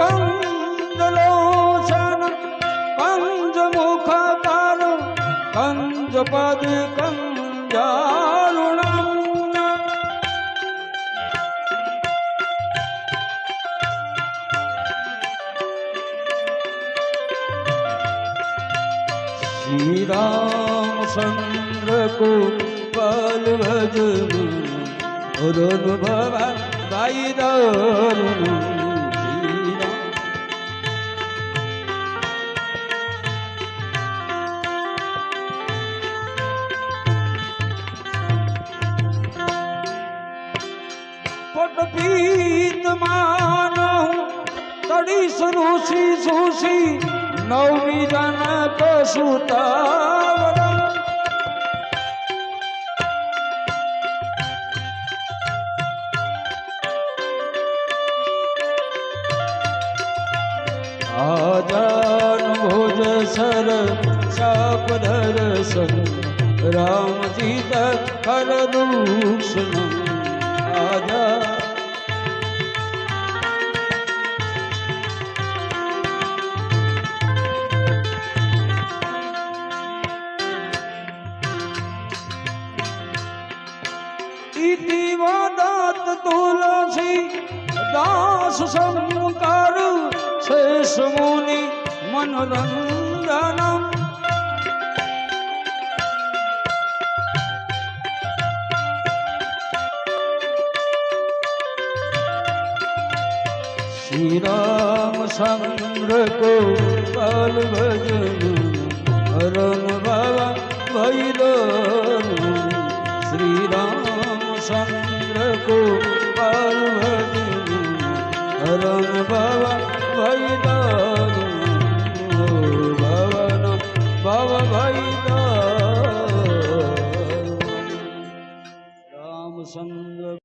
कंजलोषण कंजमुख पाल कंजपदे कंजारुणा श्रीराम चंद्र को पल भज रघुभवा भाई પટપીત માનહું તડી સુરુષી સુશી નવમી જનક સુતાવરણ આજાન ભોજ સર ચાપ દર્શન રામજી કર દૂષણ આજા इति वदत প্রীতি মদত তুলসী, দাস সংকারু, শেষ মুনি মনোরঞ্জনম। শ্রীরাম সংরক পাল ভজন হরণ বাবা ভৈরব रामचंद्र